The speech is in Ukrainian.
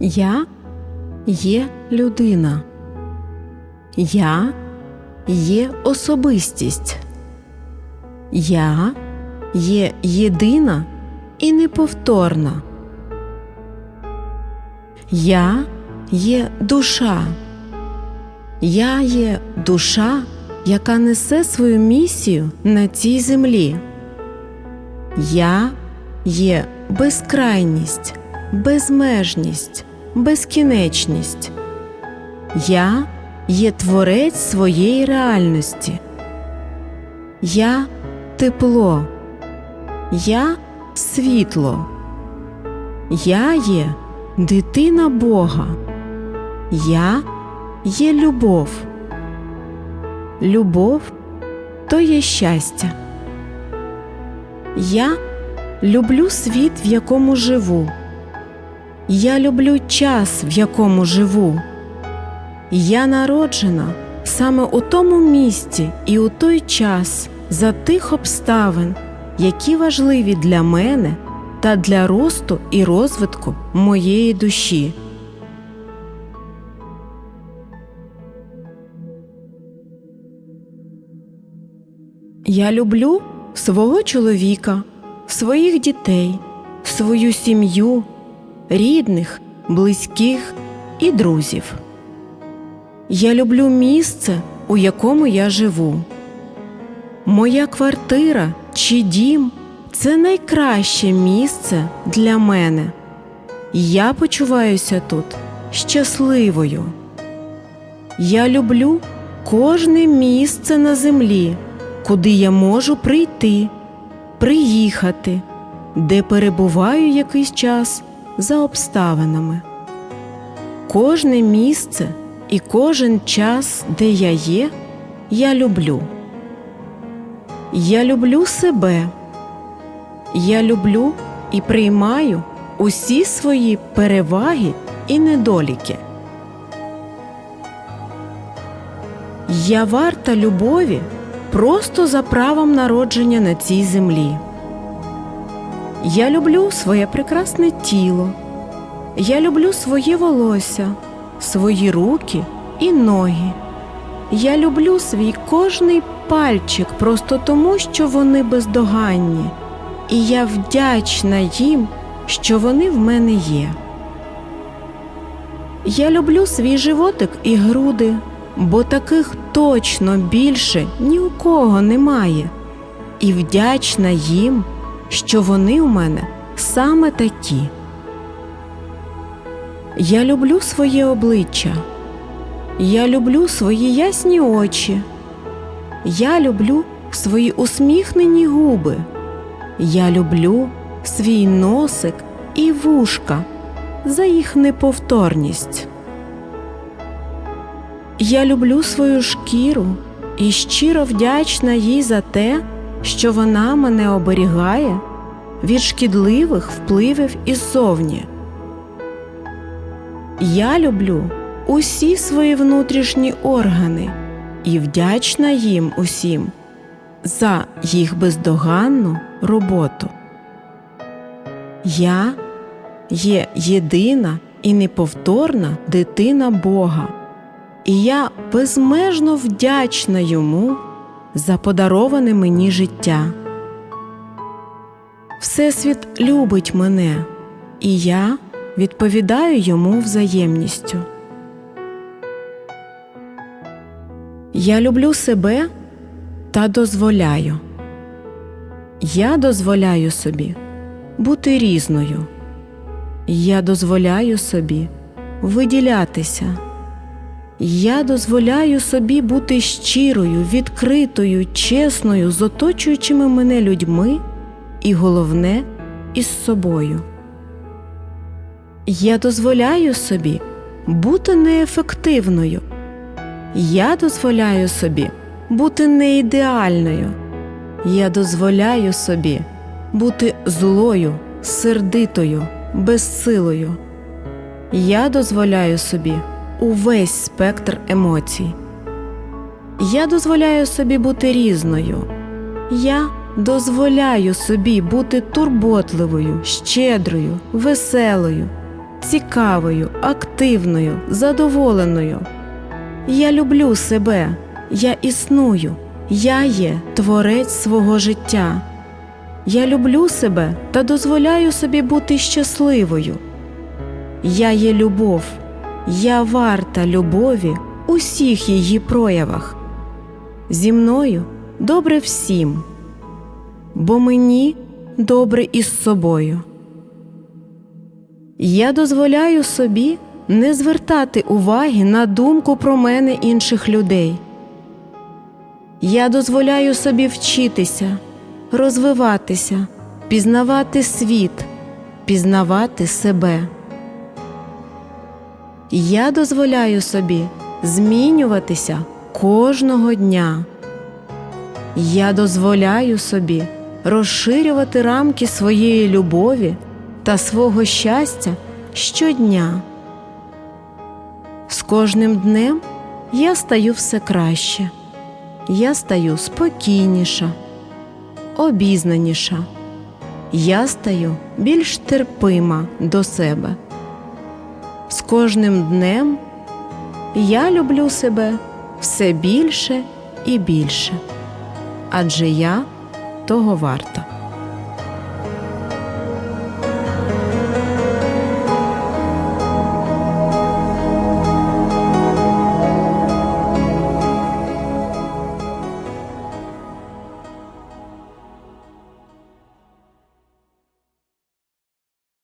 Я є людина. Я є особистість. Я є єдина і неповторна. Я є душа. Я є душа, яка несе свою місію на цій землі. Я є безкрайність, безмежність, безкінечність. Я є творець своєї реальності. Я тепло. Я світло. Я є дитина Бога. Я є любов. Любов то є щастя. Я люблю світ, в якому живу. Я люблю час, в якому живу. Я народжена саме у тому місці і у той час за тих обставин, які важливі для мене та для росту і розвитку моєї душі. Я люблю свого чоловіка, своїх дітей, свою сім'ю, рідних, близьких і друзів. Я люблю місце, у якому я живу. Моя квартира чи дім це найкраще місце для мене. Я почуваюся тут щасливою. Я люблю кожне місце на землі, куди я можу прийти, приїхати, де перебуваю якийсь час за обставинами. Кожне місце і кожен час, де я є, я люблю. Я люблю себе. Я люблю і приймаю усі свої переваги і недоліки. Я варта любові просто за правом народження на цій землі. Я люблю своє прекрасне тіло. Я люблю своє волосся, свої руки і ноги. Я люблю свій кожний пальчик просто тому, що вони бездоганні, і я вдячна їм, що вони в мене є. Я люблю свій животик і груди, бо таких точно більше ні у кого немає, і вдячна їм, що вони у мене саме такі. Я люблю своє обличчя. Я люблю свої ясні очі. Я люблю свої усміхнені губи. Я люблю свій носик і вушка за їх неповторність. Я люблю свою шкіру і щиро вдячна їй за те, що вона мене оберігає від шкідливих впливів іззовні. Я люблю усі свої внутрішні органи і вдячна їм усім за їх бездоганну роботу. Я є єдина і неповторна дитина Бога, і я безмежно вдячна йому за подароване мені життя. Всесвіт любить мене, і я відповідаю йому взаємністю. Я люблю себе та дозволяю. Я дозволяю собі бути різною. Я дозволяю собі виділятися. Я дозволяю собі бути щирою, відкритою, чесною з оточуючими мене людьми і головне із собою. Я дозволяю собі бути неефективною. Я дозволяю собі бути неідеальною. Я дозволяю собі бути злою, сердитою, безсилою. Я дозволяю собі увесь спектр емоцій. Я дозволяю собі бути різною. Я дозволяю собі бути турботливою, щедрою, веселою. цікавою, активною, задоволеною. Я люблю себе, я існую, я є творець свого життя. Я люблю себе та дозволяю собі бути щасливою. Я є любов, я варта любові у всіх її проявах. Зі мною добре всім, бо мені добре із собою. Я дозволяю собі не звертати уваги на думку про мене інших людей. Я дозволяю собі вчитися, розвиватися, пізнавати світ, пізнавати себе. Я дозволяю собі змінюватися кожного дня. Я дозволяю собі розширювати рамки своєї любові та свого щастя щодня. З кожним днем я стаю все краще, я стаю спокійніша, обізнаніша, я стаю більш терпима до себе. З кожним днем я люблю себе все більше і більше, адже я того варта.